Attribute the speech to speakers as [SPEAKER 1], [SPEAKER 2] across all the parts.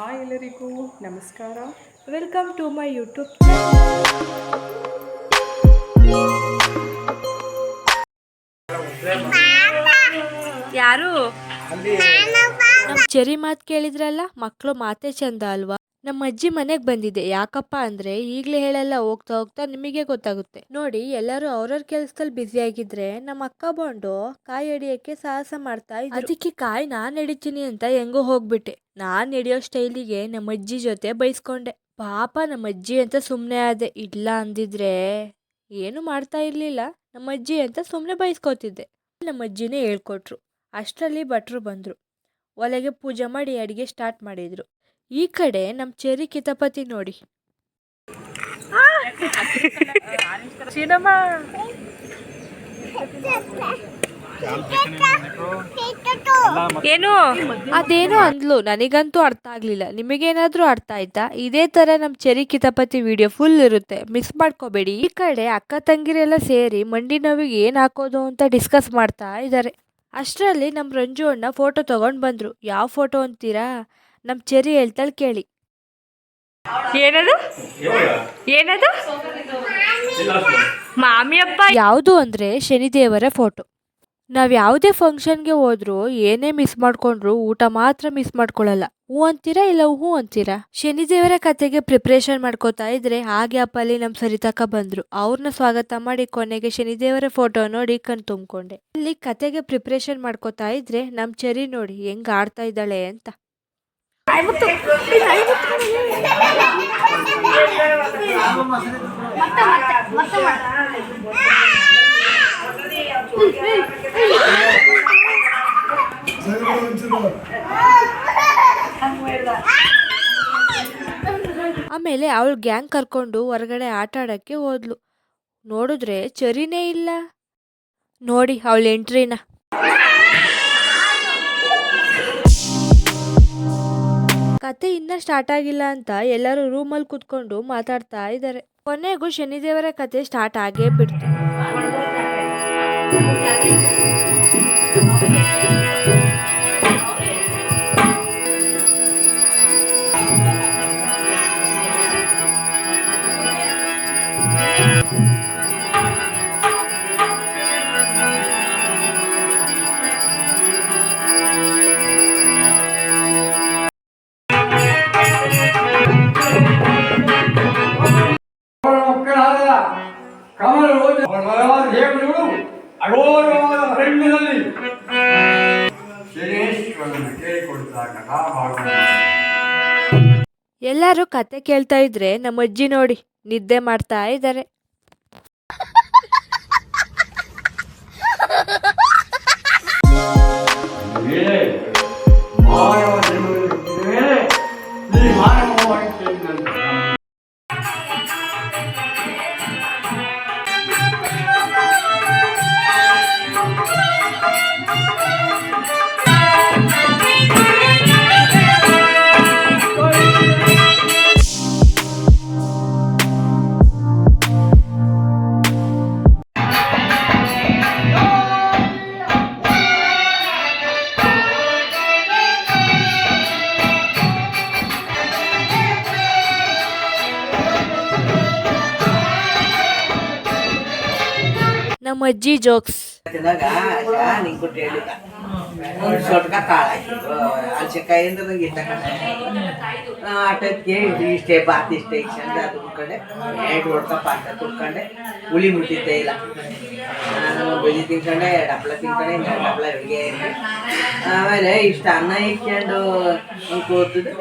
[SPEAKER 1] Hi ಎಲ್ಲರಿಗೂ ನಮಸ್ಕಾರ.
[SPEAKER 2] Welcome to my YouTube ಯಾರು? ಚರಿ ಮಾತು ಕೇಳಿದ್ರಲ್ಲ ಮಕ್ಕಳು ಮಾತೇ ಚಂದ ಅಲ್ವಾ? ನಮ್ಮ ಅಜ್ಜಿ ಮನೆಗೆ ಬಂದಿದೆ ಯಾಕಪ್ಪ ಅಂದರೆ ಈಗಲೇ ಹೇಳಲ್ಲ ಹೋಗ್ತಾ ಹೋಗ್ತಾ ನಿಮಗೆ ಗೊತ್ತಾಗುತ್ತೆ. ನೋಡಿ, ಎಲ್ಲರೂ ಅವ್ರವ್ರ ಕೆಲಸದಲ್ಲಿ ಬ್ಯುಸಿ ಆಗಿದ್ರೆ ನಮ್ಮ ಅಕ್ಕ ಬಂಡು ಕಾಯಿ ಹಿಡಿಯೋಕ್ಕೆ ಸಾಹಸ ಮಾಡ್ತಾ ಅದಕ್ಕೆ ಕಾಯಿ ನಾನು ಹಿಡಿತೀನಿ ಅಂತ ಹೆಂಗೋ ಹೋಗ್ಬಿಟ್ಟೆ. ನಾನು ಹಿಡಿಯೋ ಸ್ಟೈಲಿಗೆ ನಮ್ಮ ಅಜ್ಜಿ ಜೊತೆ ಬೈಸ್ಕೊಂಡೆ. ಪಾಪ ನಮ್ಮ ಅಜ್ಜಿ ಅಂತ ಸುಮ್ಮನೆ ಆದೆ. ಇಲ್ಲ ಅಂದಿದ್ರೆ ಏನು ಮಾಡ್ತಾ ಇರ್ಲಿಲ್ಲ. ನಮ್ಮ ಅಜ್ಜಿ ಅಂತ ಸುಮ್ಮನೆ ಬೈಸ್ಕೊತಿದ್ದೆ. ನಮ್ಮ ಅಜ್ಜಿನೇ ಹೇಳ್ಕೊಟ್ರು. ಅಷ್ಟರಲ್ಲಿ ಭಟ್ರು ಬಂದ್ರು. ಒಲೆಗೆ ಪೂಜೆ ಮಾಡಿ ಅಡುಗೆ ಸ್ಟಾರ್ಟ್ ಮಾಡಿದ್ರು. ಈ ಕಡೆ ನಮ್ಮ ಚೆರಿ ಕಿತಪತಿ ನೋಡಿ. ಏನು? ಅದೇನು ಅಂದ್ಲು ನನಗಂತೂ ಅರ್ಥ ಆಗ್ಲಿಲ್ಲ. ನಿಮಗೇನಾದ್ರೂ ಅರ್ಥ ಆಯ್ತಾ? ಇದೇ ತರ ನಮ್ ಚೆರಿ ಕಿತಪತಿ ವಿಡಿಯೋ ಫುಲ್ ಇರುತ್ತೆ. ಮಿಸ್ ಮಾಡ್ಕೋಬೇಡಿ. ಈ ಕಡೆ ಅಕ್ಕ ತಂಗಿರೆಲ್ಲ ಸೇರಿ ಮಂಡಿ ನೋವಿಗೆ ಏನ್ ಹಾಕೋದು ಅಂತ ಡಿಸ್ಕಸ್ ಮಾಡ್ತಾ ಇದ್ದಾರೆ ಅಷ್ಟರಲ್ಲಿ ನಮ್ ರಂಜು ಅಣ್ಣ ಫೋಟೋ ತಗೊಂಡ್ ಬಂದ್ರು. ಯಾವ ಫೋಟೋ ಅಂತೀರಾ? ನಮ್ ಚೆರಿ ಹೇಳ್ತಾಳೆ ಕೇಳಿ. ಏನದು? ಏನದು? ಮಾಮಿಯಪ್ಪ. ಯಾವುದು ಅಂದ್ರೆ ಶನಿದೇವರ ಫೋಟೋ. ನಾವು ಯಾವುದೇ ಫಂಕ್ಷನ್ಗೆ ಹೋದ್ರು ಏನೇ ಮಿಸ್ ಮಾಡ್ಕೊಂಡ್ರು ಊಟ ಮಾತ್ರ ಮಿಸ್ ಮಾಡ್ಕೊಳ್ಳಲ್ಲ ಹೂ ಅಂತೀರಾ ಇಲ್ಲ ಹೂ ಅಂತೀರಾ? ಶನಿದೇವರ ಕತೆಗೆ ಪ್ರಿಪ್ರೇಷನ್ ಮಾಡ್ಕೋತಾ ಇದ್ರೆ ಆ ಗ್ಯಾಪ್ ನಮ್ಮ ನಮ್ ಸರಿತಕ್ಕ ಬಂದ್ರು. ಅವ್ರನ್ನ ಸ್ವಾಗತ ಮಾಡಿ ಕೊನೆಗೆ ಶನಿದೇವರ ಫೋಟೋ ನೋಡಿ ಕಣ್ ತುಂಬ್ಕೊಂಡೆ. ಇಲ್ಲಿ ಕತೆಗೆ ಪ್ರಿಪ್ರೇಷನ್ ಮಾಡ್ಕೋತಾ ಇದ್ರೆ ನಮ್ ಚರಿ ನೋಡಿ ಹೆಂಗ್ ಆಡ್ತಾ ಇದ್ದಾಳೆ ಅಂತ. ಆಮೇಲೆ ಅವಳು ಗ್ಯಾಂಗ್ ಕರ್ಕೊಂಡು ಹೊರಗಡೆ ಆಟ ಆಡಕ್ಕೆ ಹೋದ್ಲು. ನೋಡಿದ್ರೆ ಚರಿನೇ ಇಲ್ಲ. ನೋಡಿ ಅವಳ ಎಂಟ್ರಿನ. ಕತೆ ಇನ್ನ ಸ್ಟಾರ್ಟ್ ಆಗಿಲ್ಲ ಅಂತ ಎಲ್ಲರೂ ರೂಮಲ್ಲಿ ಕುತ್ಕೊಂಡು ಮಾತಾಡ್ತಾ ಇದ್ದಾರೆ. ಕೊನೆಗೂ ಶನಿದೇವರ ಕತೆ ಸ್ಟಾರ್ಟ್ ಆಗೇ ಬಿಡ್ತು.
[SPEAKER 3] ದೇವರುಗಳು ಅಘೋರವಾದ ಅರಣ್ಯದಲ್ಲಿ. ಶನೇಶ್ವರನ ಕೇಳಿಕೊಡ್ತಾ ಕಥಾಭಾಗ
[SPEAKER 2] ಎಲ್ಲರೂ ಕತೆ ಕೇಳ್ತಾ ಇದ್ರೆ ನಮ್ಮ ಅಜ್ಜಿ ನೋಡಿ ನಿದ್ದೆ ಮಾಡ್ತಾ ಇದ್ದಾರೆ.
[SPEAKER 3] ಮೇಲೆ ಮಾನವ
[SPEAKER 2] ನಂಗೆ ಅಜ್ಜಿ ಜೋಕ್ಸ್
[SPEAKER 4] ಆಟಕ್ಕೆ ಇಷ್ಟೇ ಬಾತ್ ಇಷ್ಟೇ ಚಂದ ಅದು ಉಳ್ಕೊಂಡೆ ಎರಡು ಹೊಡ್ಕ ಪಾತ ತುಳ್ಕೊಂಡೆ ಹುಳಿ ಮುಟ್ಟಿದ್ದೆ ಇಲ್ಲ ನಾನು ಬೆಳಿ ತಿನ್ಕೊಂಡೆ ಹಪ್ಳ ತಿನ್ಕೊಂಡೆ ಎರಡು ಹಪ್ಳ ಅಡುಗೆ ಆಮೇಲೆ ಇಷ್ಟು ಅನ್ನ ಇಕ್ಕೊಂಡು ಕೂತಿದ್ದು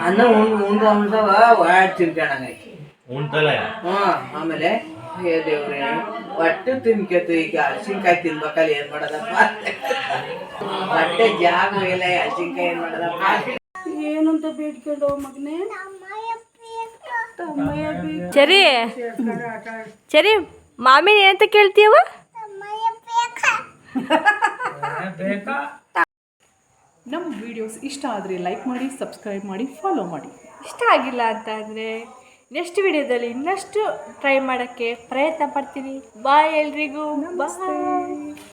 [SPEAKER 4] ಅನ್ನ ಉಂಡು ಉಂಡು ಉಂಡವ ವಾಡ್ ತಿನ್ಕೊಂಡಂಗೆ ಹ್ಞೂ ಆಮೇಲೆ ಹೇ ದೇವ್ರೆ ಒಟ್ಟು ತಿನ್ಕೇತು ಈಗ ಹಸಿನ್ಕಾಯಿ ತಿನ್ಬೇಕಲ್ಲ ಏನ್ ಮಾಡೋದಪ್ಪ? ಹೊಟ್ಟೆ ಜಾಗ ಇಲ್ಲ ಹಸಿನ್ಕಾಯಿ ಏನ್ ಮಾಡೋದಪ್ಪ?
[SPEAKER 1] ಏನಂತ ಬೇಡ್ಕೊಂಡು ಮಗನೇ?
[SPEAKER 2] ಚರಿ ಚರಿ ಮಾಮಿ ಏನಂತ ಕೇಳ್ತೀವ
[SPEAKER 1] ನಮ್ಮ ವಿಡಿಯೋಸ್ ಇಷ್ಟ ಆದರೆ ಲೈಕ್ ಮಾಡಿ ಸಬ್ಸ್ಕ್ರೈಬ್ ಮಾಡಿ ಫಾಲೋ ಮಾಡಿ.
[SPEAKER 2] ಇಷ್ಟ ಆಗಿಲ್ಲ ಅಂತ ಅಂದರೆ ನೆಕ್ಸ್ಟ್ ವಿಡಿಯೋದಲ್ಲಿ ಇನ್ನಷ್ಟು ಟ್ರೈ ಮಾಡೋಕ್ಕೆ ಪ್ರಯತ್ನ ಪಡ್ತೀನಿ. ಬಾಯ್ ಎಲ್ರಿಗೂ. ಬಾಯ್